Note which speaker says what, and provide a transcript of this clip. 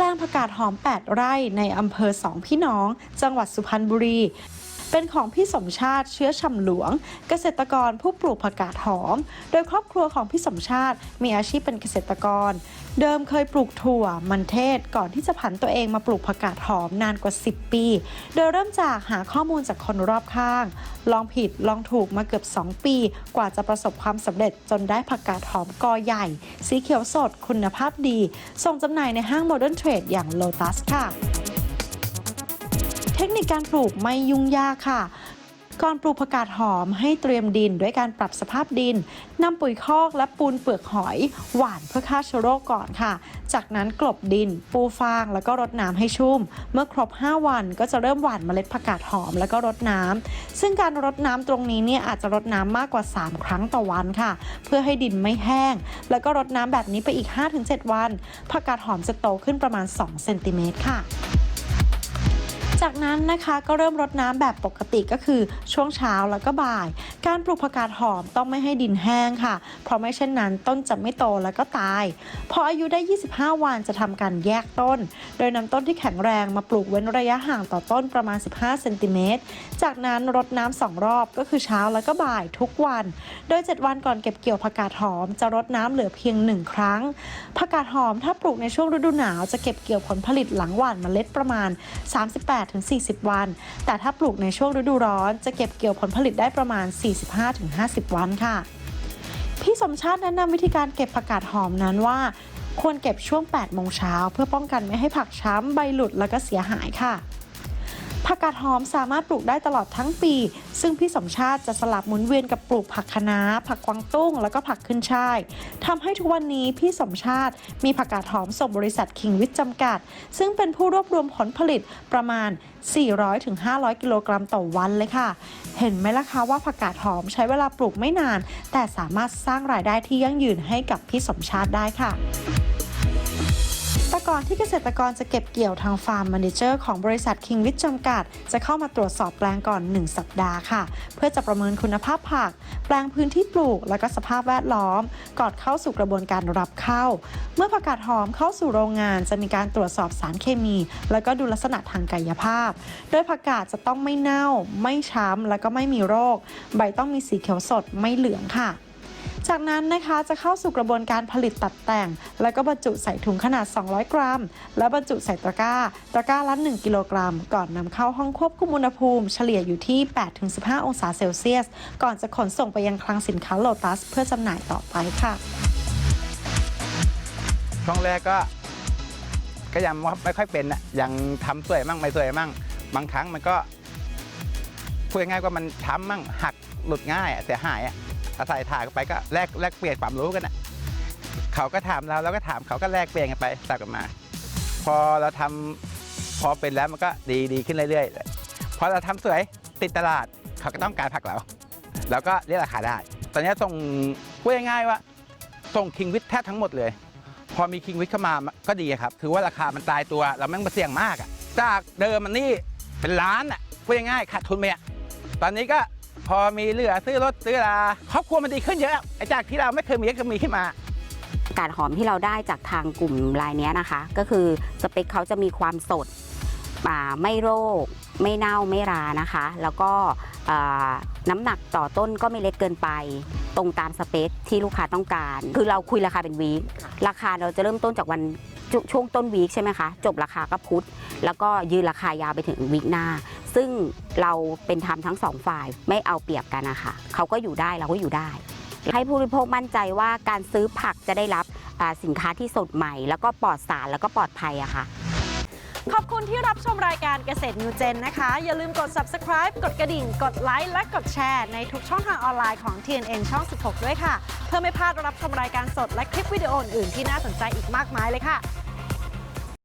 Speaker 1: แปลงผักกาดหอม 8 ไร่ในอำเภอสองพี่น้อง จังหวัดสุพรรณบุรี เป็นของพี่สมชาติเชื้อชำหลวง เกษตรกรผู้ปลูกผักกาดหอม โดยครอบครัวของพี่สมชาติมีอาชีพเป็นเกษตรกร เดิมเคยปลูกถั่ว มันเทศก่อนที่จะผันตัวเองมาปลูกผักกาดหอมนานกว่า 10 ปี โดยเริ่มจากหาข้อมูลจากคนรอบข้าง ลองผิดลองถูกมาเกือบ 2 ปี กว่าจะประสบความสำเร็จจนได้ผักกาดหอมกอใหญ่ สีเขียวสดคุณภาพดี ส่งจำหน่ายในห้างโมเดิร์นเทรดอย่างโลตัสค่ะ เทคนิคการปลูกไม่ยุ่งยากค่ะ ก่อนปลูกผักกาดหอมให้เตรียมดินด้วยการปรับสภาพดินนำปุ๋ยคอกและปูนเปลือกหอย หว่านเพื่อฆ่าเชื้อโรคก่อนค่ะ จากนั้นกลบดิน ปูฟางแล้วก็รดน้ำให้ชุ่ม เมื่อครบ 5 วันก็จะเริ่มหว่านเมล็ดผักกาดหอมแล้วก็รดน้ำซึ่งการรดน้ำตรงนี้เนี่ยอาจจะรดน้ำมากกว่า 3 ครั้งต่อวันค่ะ เพื่อให้ดินไม่แห้ง แล้วก็รดน้ำแบบนี้ไปอีก 5-7 วันผักกาดหอมจะโตขึ้นประมาณ2เซนติเมตรค่ะ จากนั้นนะคะก็เริ่มรดน้ำแบบปกติก็คือช่วงเช้าแล้วก็บ่าย การปลูกผักกาดหอมต้องไม่ให้ดินแห้งค่ะ เพราะไม่เช่นนั้นต้นจะไม่โตแล้วก็ตาย พออายุได้ 25 วันจะทำการแยกต้น โดยนำต้นที่แข็งแรงมาปลูกเว้นระยะห่างต่อต้นประมาณ 15 เซนติเมตร จากนั้นรดน้ำสองรอบก็คือเช้าแล้วก็บ่ายทุกวัน โดย 7 วันก่อนเก็บเกี่ยวผักกาดหอม จะรดน้ำเหลือเพียง 1 ครั้ง ผักกาดหอมถ้าปลูกในช่วงฤดูหนาวจะเก็บเกี่ยวผลผลิตหลังหว่านเมล็ดประมาณ38-40 วัน แต่ถ้าปลูกในช่วงฤดูร้อน จะเก็บเกี่ยวผลผลิตได้ประมาณ 45-50 วันค่ะ พี่สมชาติแนะนำวิธีการเก็บผักกาดหอมนั้นว่าควรเก็บช่วง 8 โมงเช้า เพื่อป้องกันไม่ให้ผักช้ำใบหลุดแล้วก็เสียหายค่ะ ผักกาดหอมสามารถปลูกได้ตลอดทั้งปี ซึ่งพี่สมชาติจะสลับหมุนเวียนกับปลูกผักคะน้า ผักกวางตุ้ง แล้วก็ผักขึ้นช่ายทำให้ทุกวันนี้พี่สมชาติมีผักกาดหอมส่งบริษัทคิงวิทจำกัด ซึ่งเป็นผู้รวบรวมผลผลิตประมาณ 400-500 กิโลกรัมต่อวันเลยค่ะ เห็นไหมล่ะคะว่าผักกาดหอมใช้เวลาปลูกไม่นาน แต่สามารถสร้างรายได้ที่ยั่งยืนให้กับพี่สมชาติได้ค่ะ ก่อนที่เกษตรกรจะเก็บเกี่ยวทางฟาร์ม m ม n เจอร์ของบริษัทคิงวิทจำกัด จะเข้ามาตรวจสอบแปลงก่อน 1 สัปดาห์ค่ะ เพื่อจะประเมินคุณภาพผัก แปลงพื้นที่ปลูก และก็สภาพแวดล้อม ก่อนเข้าสู่กระบวนการรับเข้า เมื่อผักกาดหอมเข้าสู่โรงงานจะมีการตรวจสอบสารเคมี แล้วก็ดูลักษณะทางกายภาพ โดยผักกาดจะต้องไม่เน่า ไม่ช้ำแล้วก็ไม่มีโรค ใบต้องมีสีเขียวสดไม่เหลืองค่ะ จากนั้นนะคะจะเข้าสู่กระบวนการผลิตตัดแต่ง แล้วก็บรรจุใส่ถุงขนาด 200 กรัม และบรรจุใส่ตะกร้า ตะกร้าละ 1 กิโลกรัม ก่อนนำเข้าห้องควบคุมอุณหภูมิ เฉลี่ยอยู่ที่ 8-15 องศาเซลเซียส ก่อนจะขนส่งไปยังคลังสินค้าโลตัส เพื่อจำหน่ายต่อไปค่ะ
Speaker 2: ช่วงแรกก็ ก็ยังไม่ค่อยเป็นนะยังทำสวยมั่งไม่สวยมั่ง บางครั้งมันก็พูดง่ายๆว่ามันช้ำมั่งหักหลุดง่ายเสียหายอะ อาศัยถ่ายไปก็แลกแลกเปลี่ยนความรู้กันอะเขาก็ถามเราเราก็ถามเขาก็แลกเปลี่ยนกันไปสักกันมา พอเราทำพอเป็นแล้วมันก็ดีดีขึ้นเรื่อยๆพอเราทำสวยติดตลาดเขาก็ต้องการผักเราแล้วก็เรียกราคาได้ ตอนนี้ส่งพูดง่ายๆว่าส่งคิงวิทแทบทั้งหมดเลย พอมีคิงวิทเข้ามาก็ดีครับถือว่าราคามันตายตัวเราไม่งมาเสี่ยงมากอะจากเดิมมันนี่เป็นล้านอะพูดง่ายๆขาดทุนไปอะตอนนี้ก็ พอมีเหลือซื้อรถซื้อลาครอบครัวมันดีขึ้นเยอะไอ้จากที่เราไม่เคยมีก็มีขึ้นมา
Speaker 3: กาดหอมที่เราได้จากทางกลุ่มรายนี้นะคะ ก็คือสเปคเขาจะมีความสดไม่โรค ไม่เน่าไม่รานะคะ แล้วก็น้ำหนักต่อต้นก็ไม่เล็กเกินไป ตรงตามสเปคที่ลูกค้าต้องการ คือเราคุยราคาเป็นวีคราคาเราจะเริ่มต้นจากวันชช่วงต้นวีคใช่ไหมคะ จบราคาก็พุธแล้วก็ยืนราคายาวไปถึงวีคหน้า ซึ่งเราเป็นธรรมทั้งสองฝ่ายไม่เอาเปรียบกันนะคะเขาก็อยู่ได้เราก็อยู่ได้ ให้ผู้บริโภคมั่นใจว่าการซื้อผักจะได้รับสินค้าที่สดใหม่ แล้วก็ปลอดสารแล้วก็ปลอดภัยอะค่ะ
Speaker 1: ขอบคุณที่รับชมรายการเกษตรนิวเจนนะคะ อย่าลืมกด subscribe กดกระดิ่ง กดไลค์ และกดแชร์ ในทุกช่องทางออนไลน์ของ TNN ช่อง 16 ด้วยค่ะ เพื่อไม่พลาดรับชมรายการสดและคลิปวิดีโออื่นที่น่าสนใจอีกมากมายเลยค่ะ